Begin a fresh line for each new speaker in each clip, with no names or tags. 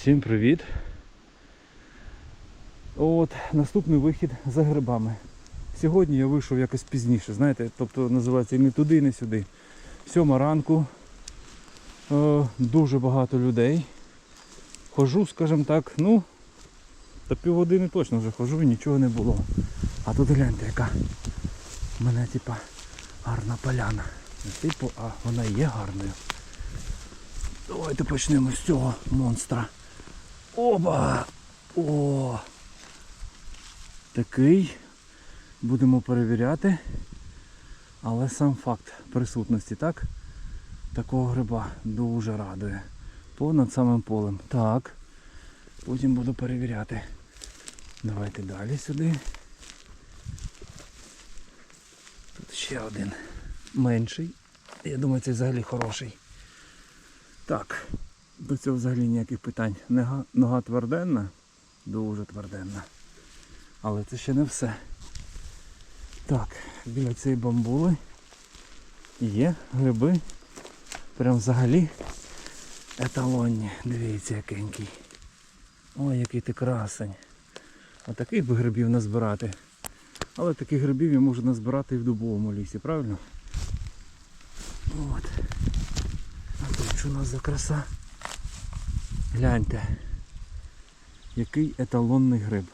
Всім привіт! От наступний вихід за грибами. Сьогодні я вийшов якось пізніше, знаєте, тобто називається і не туди, і не сюди. Сьома ранку. Е, дуже багато людей. Хожу, скажімо так, ну, та півгодини точно вже хожу і нічого не було. А тут гляньте, яка в мене типа гарна поляна. Не типу, а вона є гарною. Давайте почнемо з цього монстра. Оба! О! Такий. Будемо перевіряти. Але сам факт присутності, так? Такого гриба дуже радує. Понад самим полем. Так. Потім буду перевіряти. Давайте далі сюди. Тут ще один менший. Я думаю, це взагалі хороший. Так, до цього взагалі ніяких питань. Нога, тверденна, дуже тверденна. Але це ще не все. Так, біля цієї бамбули є гриби. Прям взагалі еталонні. Дивіться, якенький. Ой, який ти красень. Отаких би грибів назбирати. Але таких грибів я можу назбирати і в дубовому лісі, правильно? От. А тут що у нас за краса? Гляньте. Який еталонний гриб.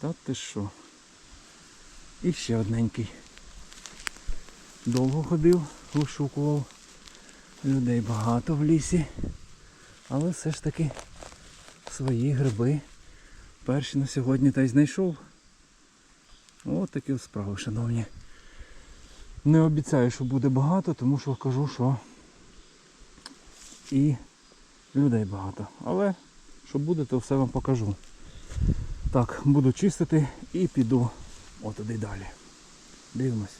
Та ти що? І ще одненький. Довго ходив, вишукував. Людей багато в лісі. Але все ж таки свої гриби перші на сьогодні та й знайшов. От такі справи, шановні. Не обіцяю, що буде багато, тому що кажу, що і людей багато. Але що буде, то все вам покажу. Так, буду чистити і піду отуди далі. Дивимось.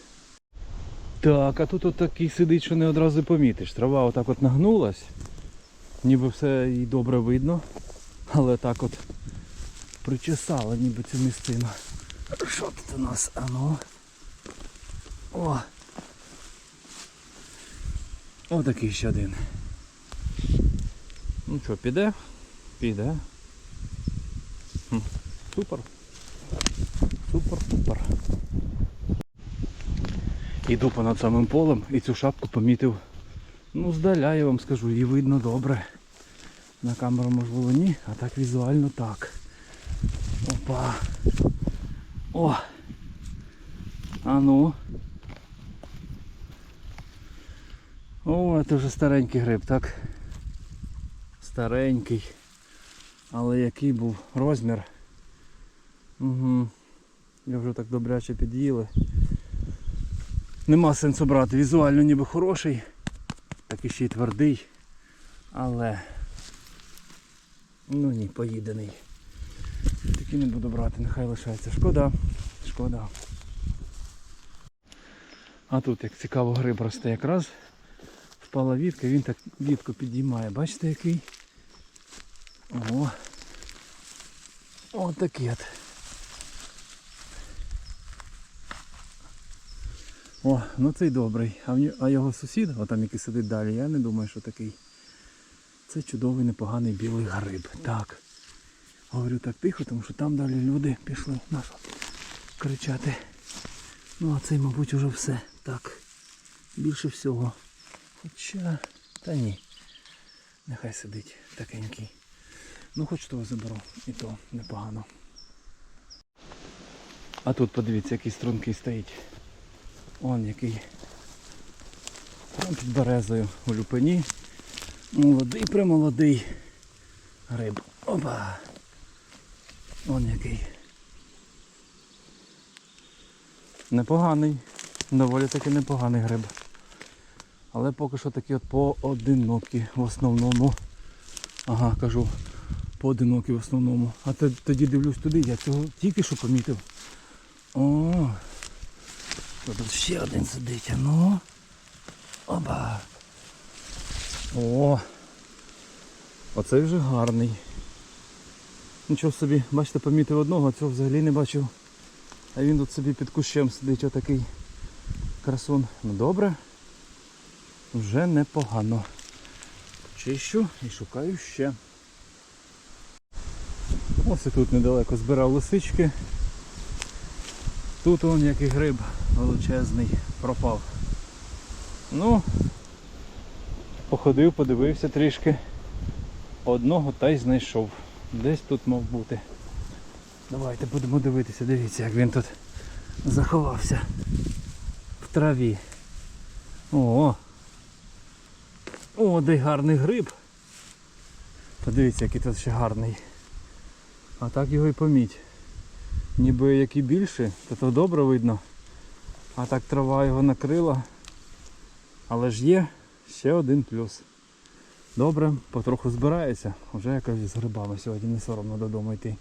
Так, а тут от такий сидить, що не одразу помітиш. Трава отак от нагнулась. Ніби все і добре видно. Але так от причесала ніби цю місцину. Що тут у нас? А ну. О! Отакий ще один. Ну що, піде? Піде. Супер. Супер, супер. Іду понад самим полем і цю шапку помітив. Ну, здаля я вам скажу, її видно добре. На камеру можливо ні, а так візуально так. Опа. О! А ну. О, це вже старенький гриб, так? Старенький. Але який був розмір. Угу. Я вже так добряче під'їли. Нема сенсу брати. Візуально ніби хороший. Так ще й твердий. Але ну ні, поїдений. Такий не буду брати, нехай лишається. Шкода. Шкода. А тут як цікаво гриб росте якраз. Впала вітка, він так вітку підіймає. Бачите який? О. О такий от. О, ну цей добрий. А, його сусід, отам який сидить далі, я не думаю, що такий. Це чудовий непоганий білий гриб. Так. Говорю так тихо, тому що там далі люди пішли на що кричати. Ну а цей, мабуть, уже все. Так. Більше всього. Хоча... Та ні. Нехай сидить такенький. Ну хоч того заберу. І то непогано. А тут подивіться, який стрункий стоїть. Он який. Прям під березою у люпині. Молодий, премолодий гриб. Опа! Он який. Непоганий. Доволі таки непоганий гриб. Але поки що такі от поодинокі в основному. Ага, кажу, поодинокі в основному. А тоді дивлюсь туди, я цього тільки що помітив. О, тут ще один сидить, а ну. Оба. О! Оцей вже гарний. Нічого собі, бачите, помітив одного, а цього взагалі не бачив. А він тут собі під кущем сидить отакий красун. Ну добре. Вже непогано. Чищу і шукаю ще. Ось і тут недалеко збирав лисички. Тут он який гриб величезний пропав. Ну, походив, подивився трішки. Одного та й знайшов. Десь тут мав бути. Давайте будемо дивитися, дивіться, як він тут заховався в траві. О! О, де гарний гриб. Подивіться, який тут ще гарний. А так його і поміть. Ніби який більший, то то добре видно. А так трава його накрила. Але ж є ще один плюс. Добре, потроху збирається. Вже якось з грибами сьогодні не соромно додому йти.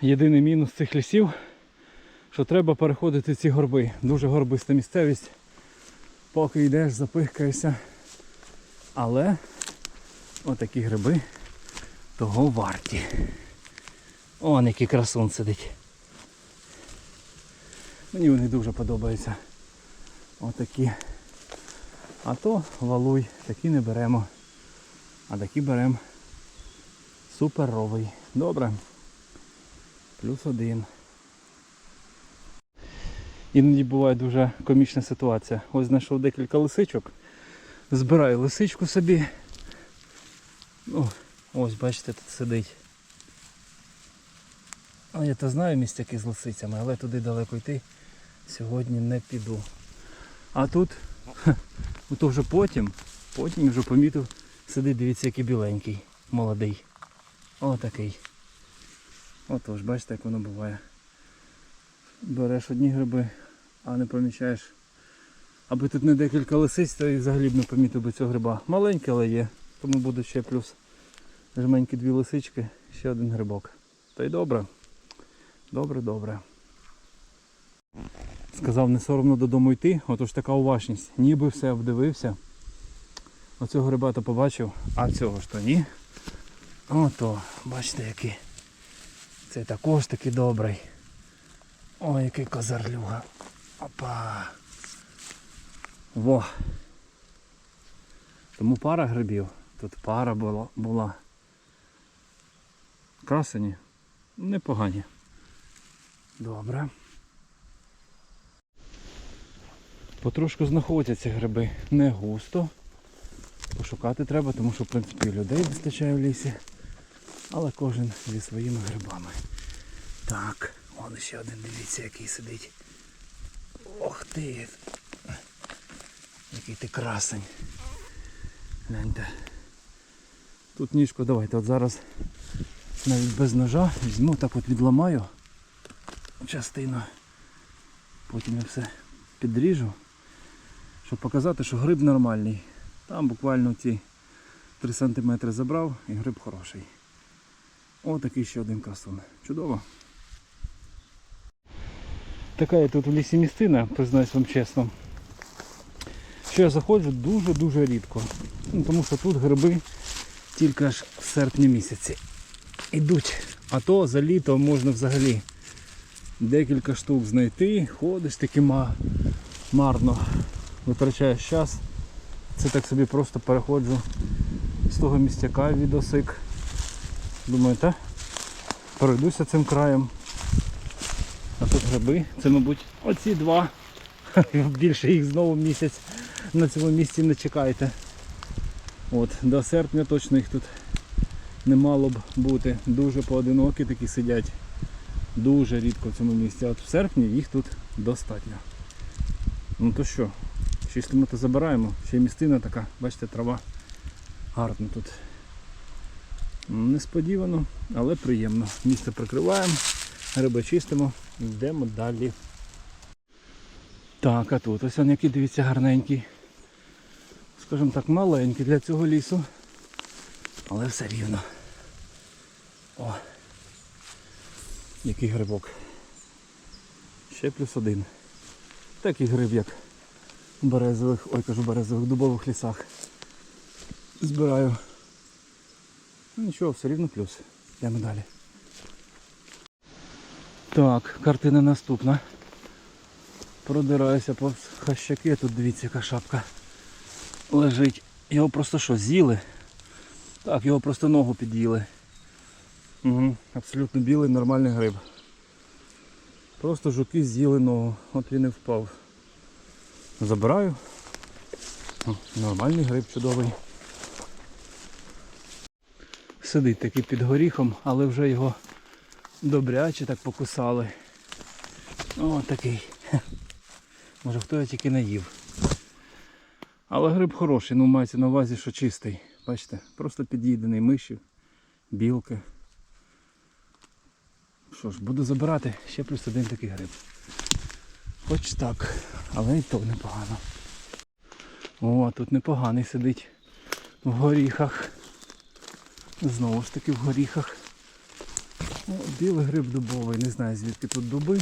Єдиний мінус цих лісів, що треба переходити ці горби. Дуже горбиста місцевість. Поки йдеш, запихкаєшся. Але отакі гриби того варті. Он який красун сидить. Мені вони дуже подобаються. Отакі. А то валуй, такі не беремо. А такі беремо суперовий. Добре. Плюс один. Іноді буває дуже комічна ситуація. Ось знайшов декілька лисичок. Збираю лисичку собі. Ну, ось бачите, тут сидить. Я то знаю містяки з лисицями, але туди далеко йти сьогодні не піду. А тут, ну то вже потім, потім вже помітив, сидить, дивіться, який біленький, молодий. Отакий. Отож, бачите, як воно буває. Береш одні гриби, а не помічаєш. Аби тут не декілька лисиць, то і взагалі б не помітив би цього гриба. Маленький, але є. Тому буде ще плюс жменькі дві лисички, ще один грибок. Та й добре. Добре, добре. Сказав, не соромно додому йти, отож така уважність. Ніби все обдивився. Оцього гриба то побачив, а цього ж то ні. Ото, бачите який. Це також таки добрий. Ой, який козарлюга. Опа. Во. Тому пара грибів. Тут пара була. Красені. Непогані. Добре. Потрошку знаходяться гриби. Не густо. Пошукати треба, тому що в принципі людей вистачає в лісі. Але кожен зі своїми грибами. Так, он ще один, дивіться, який сидить. Ох ти! Який ти красень. Гляньте. Тут ніжку давайте от зараз навіть без ножа візьму, так от відламаю частину. Потім я все підріжу, щоб показати, що гриб нормальний. Там буквально ці 3 см забрав і гриб хороший. Отакий ще один красун. Чудово. Така я тут в лісі містина, признаюсь вам чесно. Що я заходжу дуже-дуже рідко. Ну, тому що тут гриби тільки аж в серпні місяці йдуть. А то за літо можна взагалі декілька штук знайти, ходиш таки марно, витрачаєш час. Це так собі просто переходжу з того містяка відосик. Думаю, та пройдуся цим краєм. А тут гриби, це мабуть оці два. Більше їх знову місяць на цьому місці не чекайте. От, до серпня точно їх тут не мало б бути. Дуже поодинокі такі сидять. Дуже рідко в цьому місці. От в серпні їх тут достатньо. Ну то що, чистимо то забираємо. Ще й містина така, бачите, трава гарна тут. Несподівано, але приємно. Місце прикриваємо, гриби чистимо, йдемо далі. Так, а тут ось він який, дивіться, гарненький. Скажімо так, маленький для цього лісу. Але все рівно. О! Який грибок. Ще плюс один. Такий гриб, як в березових, ой кажу березових дубових лісах. Збираю. Ну нічого, все рівно плюс. Йдемо далі. Так, картина наступна. Продираюся повз хащаки, тут дивіться яка шапка лежить. Його просто що, з'їли? Так, його просто ногу під'їли. Угу. Абсолютно білий нормальний гриб. Просто жуки з'їли ногу. От він і впав. Забираю. О, Нормальний гриб чудовий. Сидить такий під горіхом, але вже його добряче так покусали. О, такий. Може хто його тільки не їв. Але гриб хороший, ну мається на увазі, що чистий. Бачите, просто під'їдений миші, білки. Що ж, буду забирати ще плюс один такий гриб. Хоч так, але і то непогано. О, тут непоганий сидить в горіхах. Знову ж таки в горіхах. О, білий гриб дубовий, не знаю звідки тут дуби.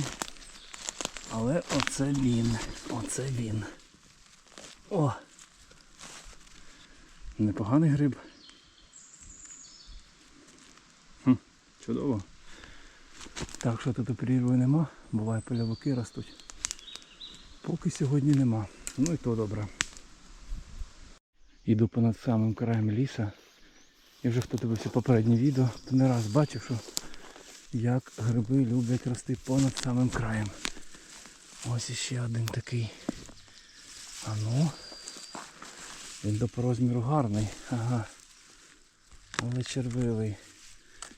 Але оце він. Оце він. О! Непоганий гриб. Хм, чудово. Так що тут прірви нема, буває польовики ростуть. Поки сьогодні нема. Ну і то добре. Іду понад самим краєм ліса. І вже хто дивився попереднє відео, то не раз бачив, що як гриби люблять рости понад самим краєм. Ось іще один такий. А ну. Він до по розміру гарний. Ага. Але червивий.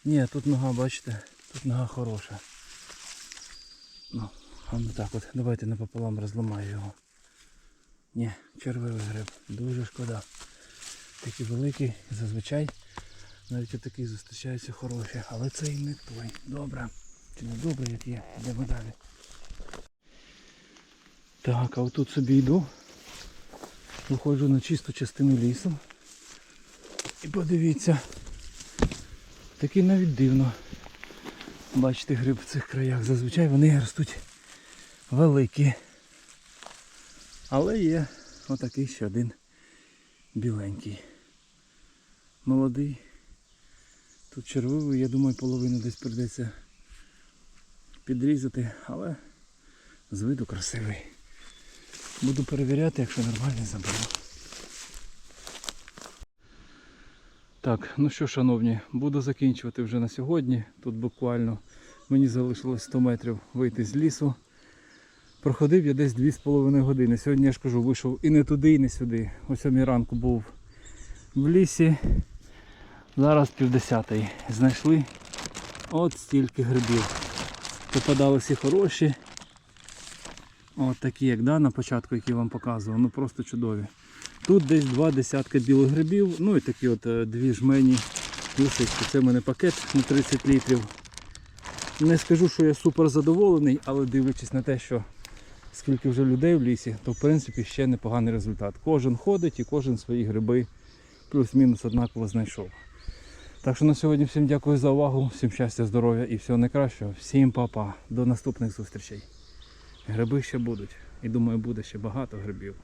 Ні, тут нога, бачите, тут нога хороша. Ну, а ну так от, давайте напополам розламаю його. Ні, червивий гриб. Дуже шкода. Такий великий, зазвичай навіть отакий зустрічаються хороші. Але це і не той. Добре. Чи не добре, як є. Йдемо далі. Так, а отут собі йду. Виходжу на чисту частину лісу. І подивіться. Такий навіть дивно. Бачите гриб в цих краях. Зазвичай вони ростуть великі. Але є отакий ще один біленький. Молодий. Тут червивий, я думаю, половину десь прийдеться підрізати, але з виду красивий. Буду перевіряти, якщо нормальний заберу. Так, ну що, шановні, буду закінчувати вже на сьогодні. Тут буквально мені залишилось 100 метрів вийти з лісу. Проходив я десь 2,5 години. Сьогодні я ж кажу, вийшов і не туди, і не сюди. О 7 ранку був в лісі. Зараз півдесятої. Знайшли от стільки грибів. Попадалися хороші. От такі, як да, на початку, які я вам показував, ну просто чудові. Тут десь два десятка білих грибів, ну і такі от е, дві жмені лисички. Це в мене пакет на 30 літрів. Не скажу, що я супер задоволений, але дивлячись на те, що скільки вже людей в лісі, то в принципі ще непоганий результат. Кожен ходить і кожен свої гриби плюс-мінус однаково знайшов. Так що на сьогодні всім дякую за увагу, всім щастя, здоров'я і всього найкращого. Всім па-па. До наступних зустрічей. Гриби ще будуть. І думаю, буде ще багато грибів.